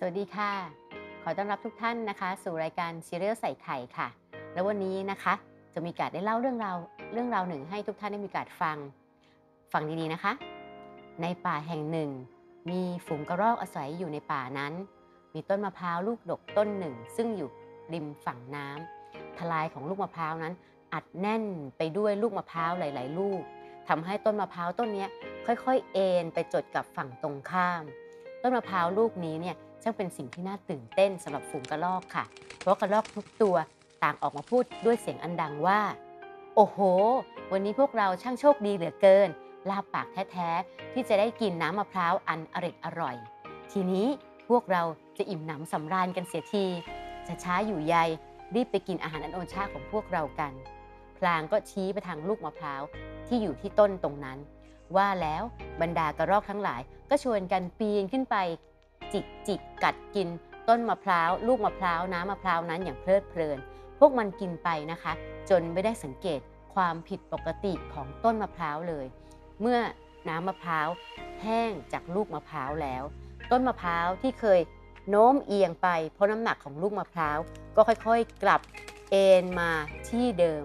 สวัสดีค่ะ ขอต้อนรับทุกท่านนะคะ สู่รายการซีเรียลใส่ไข่ค่ะ แล้ววันนี้นะคะ จะมีการได้เล่าเรื่องราวเรื่องราวหนึ่งให้ทุกท่านได้มีการฟัง ฟังดีๆนะคะ ในป่าแห่งหนึ่ง มีฝูงกระรอกอาศัยอยู่ในป่านั้น มีต้นมะพร้าวลูกดกต้นหนึ่ง ซึ่งอยู่ริมฝั่งน้ำทลายของลูกมะพร้าวนั้น อัดแน่นไปด้วยลูกมะพร้าวหลาย ๆ ลูกทำให้ต้นมะพร้าวต้นนี้ค่อยๆ เอ็นไปจดกับฝั่งตรงข้าม ต้นมะพร้าวลูกนี้เนี่ย ช่างเป็นสิ่งที่น่าตื่นเต้นสำหรับฝูงกระรอกค่ะ เพราะกระรอกทุกตัวต่างออกมาพูดด้วยเสียงอันดังว่า โอ้โห วันนี้พวกเราช่างโชคดีเหลือเกิน ลาบปากแท้ๆ ที่จะได้กินน้ำมะพร้าวอันอร่อยอร่อย ทีนี้พวกเราจะอิ่มหนำสำราญกันเสียที จะช้าอยู่ใยรีบไปกินอาหารอันโอชาของพวกเรากัน พลางก็ชี้ไปทางลูกมะพร้าวที่อยู่ที่ต้นตรงนั้น ว่าแล้วบรรดากระรอกทั้งหลายก็ชวนกันปีนขึ้นไป จิกจิกกัดกิน ต้นมะพร้าว ลูกมะพร้าวน้ำมะพร้าวนั้นอย่างเพลิดเพลิน พวกมันกินไปนะคะ จนไม่ได้สังเกตความผิดปกติของต้นมะพร้าวเลย เมื่อน้ำมะพร้าวแห้งจากลูกมะพร้าวแล้ว ต้นมะพร้าวที่เคยโน้มเอียงไป เพราะน้ำหนักของลูกมะพร้าวก็ค่อยๆ กลับเอ็นมาที่เดิม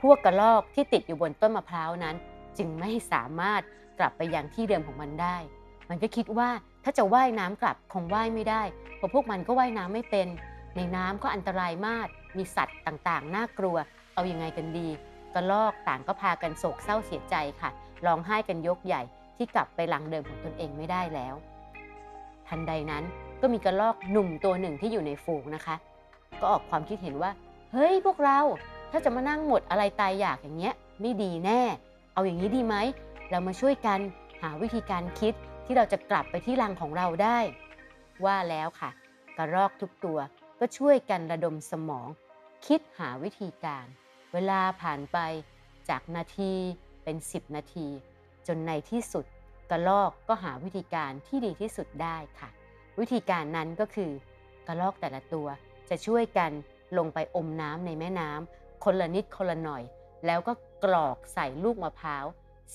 พวกกระรอกที่ติดอยู่บนต้นมะพร้าวนั้น จึงไม่สามารถกลับไปยังที่เดิมของมันได้ มันก็คิดว่าถ้าจะว่ายน้ำกลับคงว่ายไม่ได้เพราะพวกมันก็ว่ายน้ำไม่เป็น ในน้ำก็อันตรายมาก มีสัตว์ต่างๆ น่ากลัว เอาอยัางไงกันดีกระลอกต่างก็พากันโศกเศร้าเสียใจค่ะร้องไห้กันยกใหญ่ที่กลับไปหลังเดิมของตนเองไม่ได้แล้ว ทันใดนั้นก็มีกระลอกหนุ่มตัวหนึ่งที่อยู่ในฝูงนะคะ ก็ออกความคิดเห็นว่า เฮ้ยพวกเราถ้าจะมานั่งหมดอะไรตายอยากอย่างเงี้ย ไม่ดีแน่ เอาอย่างนี้ดีไหม เรามาช่วยกันหาวิธีการคิด ที่เราจะกลับไปที่รังของเราได้ ว่าแล้วค่ะ กระรอกทุกตัวก็ช่วยกันระดมสมอง คิดหาวิธีการ เวลาผ่านไปจากนาทีเป็น 10 นาที จนในที่สุด กระรอกก็หาวิธีการที่ดีที่สุดได้ค่ะ วิธีการนั้นก็คือกระรอกแต่ละตัวจะช่วยกันลงไปอมน้ำในแม่น้ำคนละนิดคนละหน่อย แล้วก็กรอกใส่ลูกมะพร้าว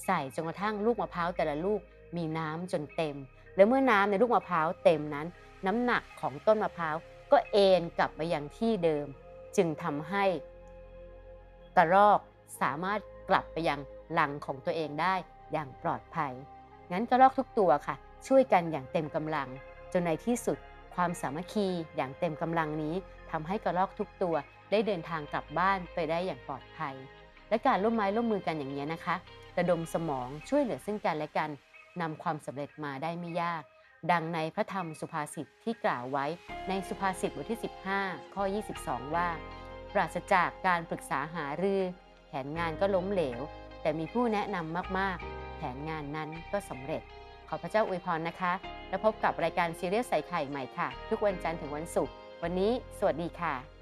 ใส่จนกระทั่งลูกมะพร้าวแต่ละลูก มีน้ำจนเต็ม แล้วเมื่อน้ำในลูกมะพร้าวเต็มนั้น น้ำหนักของต้นมะพร้าวก็เอ็นกลับมายังที่เดิม จึงทำให้กระรอกสามารถกลับไปยังรังของตัวเองได้อย่างปลอดภัย งั้นกระรอกทุกตัวค่ะ ช่วยกันอย่างเต็มกำลัง จนในที่สุดความสามัคคีอย่างเต็มกำลังนี้ทำให้กระรอกทุกตัวได้เดินทางกลับบ้านไปได้อย่างปลอดภัย และการร่วมไม้ร่วมมือกันอย่างนี้นะคะ ระดมสมองช่วยเหลือซึ่งกันและกัน นำความสำเร็จมาได้ไม่ยาก ดังในพระธรรมสุภาษิตที่กล่าวไว้ในสุภาษิตบทที่ 15 ข้อ 22 ว่า ปราศจากการปรึกษาหารือ แผนงานก็ล้มเหลว แต่มีผู้แนะนำมากๆ แผนงานนั้นก็สำเร็จ ขอพระเจ้าอวยพรนะคะ แล้วพบกับรายการซีเรียสใส่ไข่ใหม่ค่ะ ทุกวันจันทร์ถึงวันศุกร์วันนี้ สวัสดีค่ะ